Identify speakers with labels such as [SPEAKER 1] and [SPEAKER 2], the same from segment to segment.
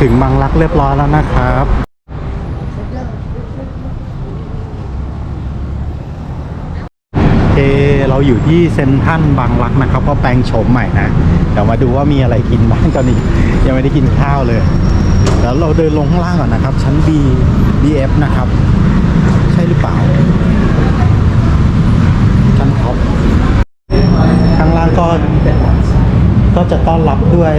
[SPEAKER 1] ถึงบางรักเรียบร้อยแล้วนะครับโอเคเราอยู่ที่เซนทรันบางรักนะครับ ก็แปลงโฉมใหม่นะเดี๋ยวมาดูว่ามีอะไรกินบ้างตอนนี้ ยังไม่ได้กินข้าวเลย แล้วเราเดินลงข้างล่างก่อนนะครับ ชั้น B BF นะครับ ใช่หรือเปล่าชั้นท็อปข้างล่างก็ ก็จะต้อนรับด้วย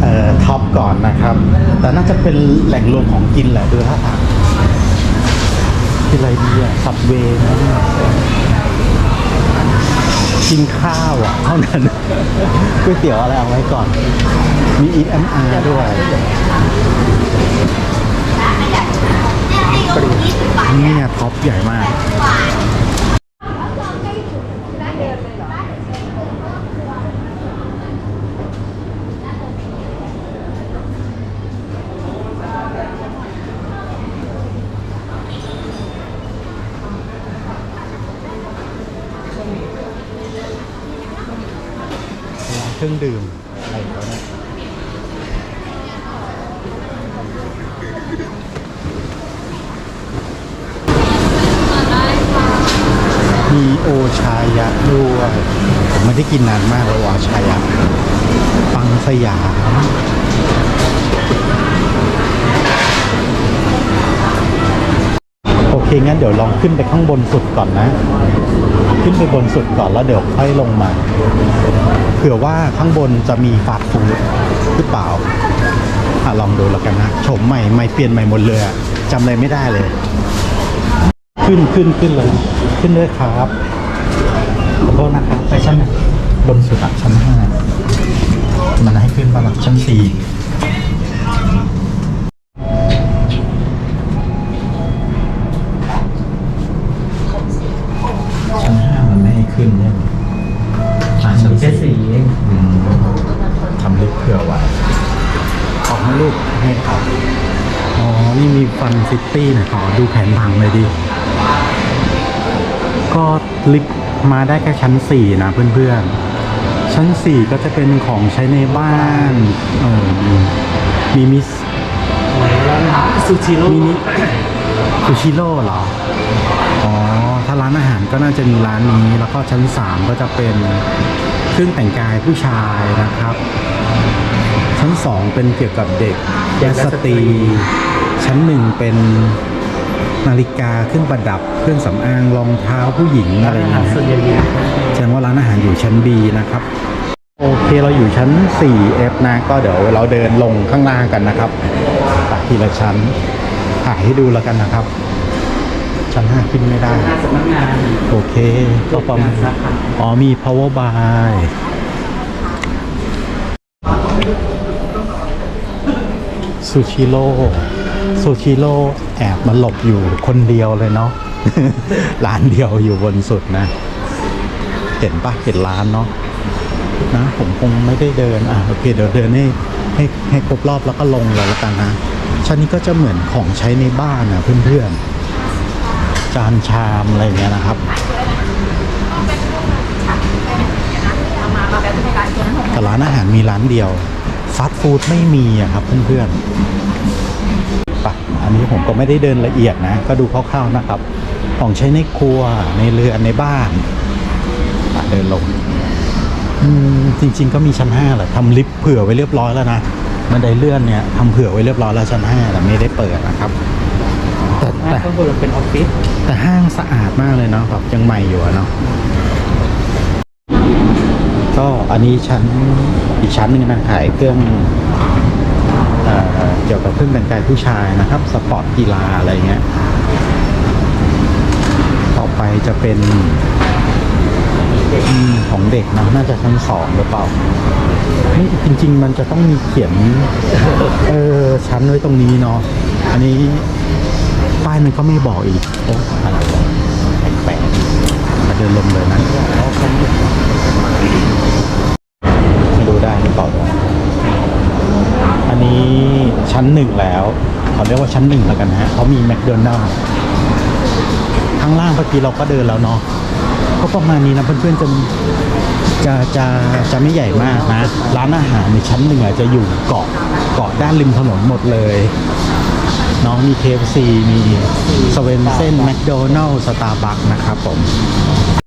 [SPEAKER 1] เอ่อท็อปก่อนนะครับ แต่น่าจะเป็นแหล่งรวมของกินแหละดูท่าทางกินอะไรดีอะสับเวนะกินข้าวอะเท่านั้นก๋วยเตี๋ยวอะไรเอาไว้ก่อน มีอีทแอมอาร์ด้วยนี่เนี่ยท็อปใหญ่มาก เครื่องดื่มอะไรอย่างเงี้ยมีโอชายะด้วยผมไม่ได้กินนานมากแล้วโอชายะปังสยาม คงั้นเดี๋ยวลองขึ้นไปข้างบนสุดก่อนนะ ขึ้นไปบนสุดก่อนแล้วเดี๋ยวค่อยลงมา เผื่อว่าข้างบนจะมีฟาสต์ฟู้ดหรือเปล่าอะลองดูแล้วกันนะโฉมใหม่ไม่เปลี่ยนใหม่หมดเลยจำอะไรไม่ได้เลย ขึ้นขึ้นขึ้นเลย ขึ้นเลยครับขอโทษนะครับไปชั้นบนสุดอะชั้นห้ามันให้ขึ้นปะล่ะชั้นสี่ชั้นห้ามันไม่ให้ขึ้นเนี่ยอะชั้น
[SPEAKER 2] แค่สี่เอง
[SPEAKER 1] อืมทำลิฟต์เผื่อไว้ขอให้ลูกให้ครับอ๋อ นี่มีฟันซิตี้หน่อยขอดูแผนผังเลยดิ ก็ลิฟต์มาได้แค่ชั้นสี่นะเพื่อนๆ ชั้นสี่ก็จะเป็นของใช้ในบ้านเออมีมีมิส
[SPEAKER 2] ซูชิโร่
[SPEAKER 1] มินิซูชิโร่เหรอ อ๋อ ถ้าร้านอาหารก็น่าจะมีร้านนี้ แล้วก็ชั้นสามก็จะเป็นเครื่องแต่งกายผู้ชายนะครับ ชั้นสองเป็นเกี่ยวกับเด็กและสตรี ชั้นหนึ่งเป็นนาฬิกาเครื่องประดับ เครื่องสำอางรองเท้าผู้หญิงอะไรอย่างเงี้ย
[SPEAKER 2] ส่วนใหญ่อยู่
[SPEAKER 1] แสดงว่าร้านอาหารอยู่ชั้น B นะครับ โอเคเราอยู่ชั้น 4F นะ ก็เดี๋ยวเราเดินลงข้างล่างกันนะครับตัดทีละชั้นถ่ายให้ดูแล้วกันนะครับ ชั้น 5 ขึ้นไม่ได้
[SPEAKER 2] หน้าสำนักงาน
[SPEAKER 1] โอเคก็ประมาณ
[SPEAKER 2] สาขา
[SPEAKER 1] อ๋อมี power by ซูชิโร่ซูชิโร่แอบมาหลบอยู่คนเดียวเลยเนาะร้านเดียวอยู่บนสุดนะ เห็นปะเห็นร้านเนาะนะผมคงไม่ได้เดินอะโอเคเดี๋ยวเดินให้ให้ให้ครบรอบแล้วก็ลงเลยแล้วกันนะชั้นนี้ก็จะเหมือนของใช้ในบ้านนะเพื่อนๆ จานชามอะไรเงี้ยนะครับแต่ร้านอาหารมีร้านเดียว ฟาสต์ฟู้ดไม่มีอะครับเพื่อนๆปะอันนี้ผมก็ไม่ได้เดินละเอียดนะ ก็ดูคร่าวๆนะครับ ของใช้ในครัวในเรือนในบ้านปะเดินลงอืมจริง ๆ ก็มีชั้นห้าแหละทำลิฟต์เผื่อไว้เรียบร้อยแล้วนะบันไดเลื่อนเนี่ยทำเผื่อไว้เรียบร้อยแล้วชั้นห้าแต่ไม่ได้เปิดนะครับแต่แต่
[SPEAKER 2] ข้างบนเป็นออฟฟิศ
[SPEAKER 1] แต่ห้างสะอาดมากเลยเนาะแบบยังใหม่อยู่อะเนาะ ก็อันนี้ชั้นอีกชั้นหนึ่งนะขายเครื่องเอเกี่ยวกับเครื่องแต่งกายผู้ชายนะครับ สปอร์ตกีฬาอะไรเงี้ย ต่อไปจะเป็นอของเด็กนะน่าจะชั้นสองหรือเปล่าไม่จริง ๆ มันจะต้องมีเขียนเออชั้นไว้ตรงนี้เนาะอันนี้ป้ายมันก็ไม่บอกอีกโอ้อะไรแปลกๆมาเดินลงเลยนะไม่ดูได้หรือเปล่าอันนี้ชั้น หนึ่งแล้วเขาเรียกว่าชั้นหนึ่งแล้วกันฮะเขามีแมคโดนัลล์ข้างล่างเมื่อกี้เราก็เดินแล้วเนาะก็ประมาณนี้นะเพื่อนๆจะจะจะจะไม่ใหญ่มากนะ ร้านอาหารในชั้นหนึ่งอาจจะอยู่เกาะเกาะด้านริมถนนหมดเลยน้องมี KFC มีสเวนเซนแมคโดนัลล์สตาร์บัคนะครับผม